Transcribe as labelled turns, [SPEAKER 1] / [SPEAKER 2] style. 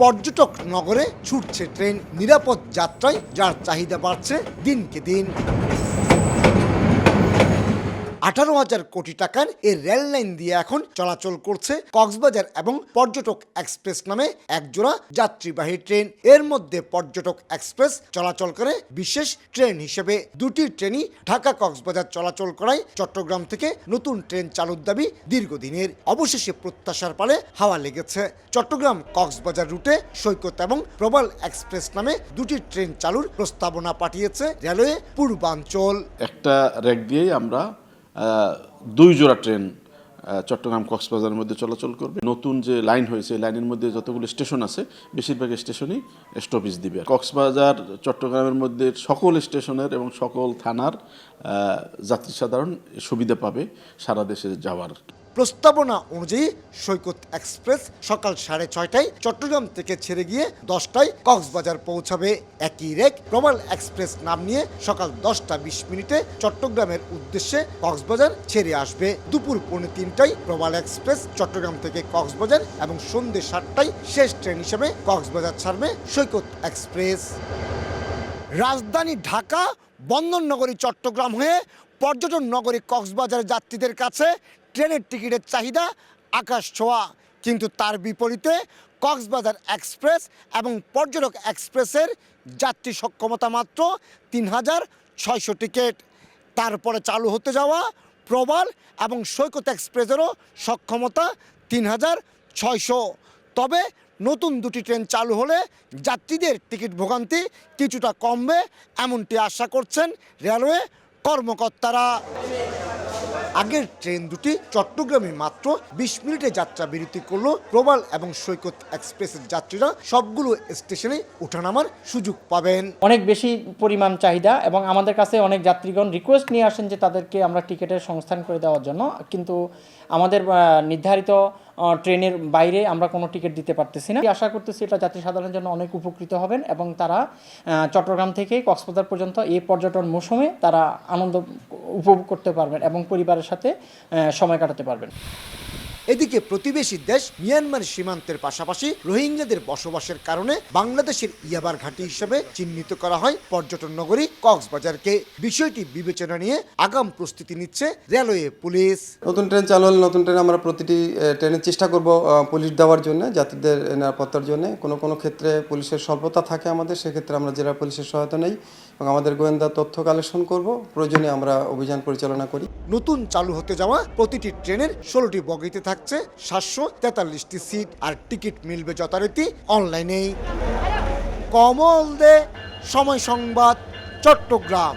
[SPEAKER 1] পর্যটক নগরে ছুটছে ট্রেন নিরাপদ যাত্রায় যার চাহিদা বাড়ছে দিনকে দিন। আঠারো হাজার কোটি টাকার এই রেল লাইন দিয়ে এখন চলাচল করছে কক্সবাজার এবং পর্যটক এক্সপ্রেস নামে একজোড়া যাত্রীবাহী ট্রেন। এর মধ্যে পর্যটক এক্সপ্রেস চলাচল করে বিশেষ ট্রেন হিসেবে। দুটি ট্রেনই ঢাকা কক্সবাজার চলাচল করায় চট্টগ্রাম থেকে নতুন ট্রেন চালুর দাবি দীর্ঘদিনের। অবশেষে প্রত্যাশার পালে হাওয়া লেগেছে। চট্টগ্রাম কক্সবাজার রুটে সৈকত এবং প্রবাল এক্সপ্রেস নামে দুটি ট্রেন চালুর প্রস্তাবনা পাঠিয়েছে রেলওয়ে পূর্বাঞ্চল।
[SPEAKER 2] একটা র্যাক দিয়েই আমরা দুই জোড়া ট্রেন চট্টগ্রাম কক্সবাজারের মধ্যে চলাচল করবে। নতুন যে লাইন হয়েছে লাইনের মধ্যে যতগুলো স্টেশন আছে, বেশিরভাগ স্টেশনই স্টপেজ দিবে। কক্সবাজার, চট্টগ্রামের মধ্যে সকল স্টেশনের এবং সকল থানার যাত্রী সাধারণ সুবিধা পাবে সারা দেশে যাওয়ার।
[SPEAKER 1] প্রস্তাবনা অনুযায়ী সৈকত এক্সপ্রেস সকাল সাড়ে ছয়টায় চট্টগ্রাম থেকে ছেড়ে গিয়ে দশটায় কক্সবাজার পৌঁছাবে। একই রেক প্রবাল এক্সপ্রেস নাম নিয়ে সকাল দশটা বিশ মিনিটে চট্টগ্রামের উদ্দেশ্যে কক্সবাজার ছেড়ে আসবে। দুপুর পৌনে তিনটায় প্রবাল এক্সপ্রেস চট্টগ্রাম থেকে কক্সবাজার এবং সন্ধ্যে সাতটায় শেষ ট্রেন হিসেবে কক্সবাজার ছাড়বে সৈকত এক্সপ্রেস। রাজধানী ঢাকা বন্দরনগরী চট্টগ্রাম হয়ে পর্যটন নগরী কক্সবাজার যাত্রীদের কাছে ট্রেনের টিকিটের চাহিদা আকাশ ছোঁয়া। কিন্তু তার বিপরীতে কক্সবাজার এক্সপ্রেস এবং পর্যটক এক্সপ্রেসের যাত্রী সক্ষমতা মাত্র তিন হাজার ছয়শো টিকিট। তারপরে চালু হতে যাওয়া প্রবাল এবং সৈকত এক্সপ্রেসেরও সক্ষমতা তিন হাজার ছয়শো। তবে নতুন দুটি ট্রেন চালু হলে যাত্রীদের টিকিট ভোগান্তি কিছুটা কমবে, এমনটি আশা করছেন রেলওয়ে কর্মকর্তারা। আগের ট্রেন দুটি চট্টগ্রামে মাত্র বিশ মিনিটে যাত্রা বিরতি করল প্রবাল এবং সৈকত এক্সপ্রেসের যাত্রীরা। সবগুলো স্টেশনে ওঠানামার সুযোগ পাবেন।
[SPEAKER 3] অনেক বেশি পরিমাণ চাহিদা এবং আমাদের কাছে অনেক যাত্রীগণ রিকোয়েস্ট নিয়ে আসেন যে তাদেরকে আমরা টিকিটের সংস্থান করে দেওয়ার জন্য। কিন্তু আমাদের নির্ধারিত ট্রেনের বাইরে আমরা কোনো টিকিট দিতে পারতেছি না। আশা করতেছি এটা যাত্রী সাধারণের জন্য অনেক উপকৃত হবেন এবং তারা চট্টগ্রাম থেকে কক্সবাজার পর্যন্ত এই পর্যটন মৌসুমে তারা আনন্দ উপভোগ করতে পারবেন এবং পরিবারের সাথে সময় কাটাতে পারবেন।
[SPEAKER 1] এদিকে প্রতিবেশী দেশ মিয়ানমার সীমান্তের পাশাপাশি রোহিঙ্গাদের বসবাসের কারণে বাংলাদেশের ইয়াবার ঘাঁটি হিসেবে চিহ্নিত করা হয় পর্যটন নগরী কক্সবাজারকে। বিষয়টি বিবেচনা নিয়ে আগাম প্রস্তুতি নিচ্ছে রেলওয়ে পুলিশ।
[SPEAKER 4] নতুন ট্রেন চালু হলে নতুন ট্রেন আমরা প্রতিটি ট্রেনের চেষ্টা করব পুলিশ দেওয়ার জন্য, যাত্রীদের নিরাপত্তার জন্য। কোনো কোনো ক্ষেত্রে পুলিশের স্বল্পতা থাকে আমাদের, সেক্ষেত্রে আমরা জেলা পুলিশের সহায়তা নেই এবং আমাদের গোয়েন্দা তথ্য কালেকশন করব। প্রয়োজনে আমরা অভিযান পরিচালনা করি।
[SPEAKER 1] নতুন চালু হতে যাওয়া প্রতিটি ট্রেনের ষোলোটি বগিতে থাকছে সাতশো তেতাল্লিশটি সিট আর টিকিট মিলবে যথারীতি অনলাইনেই। কমল দে, সময় সংবাদ, চট্টগ্রাম।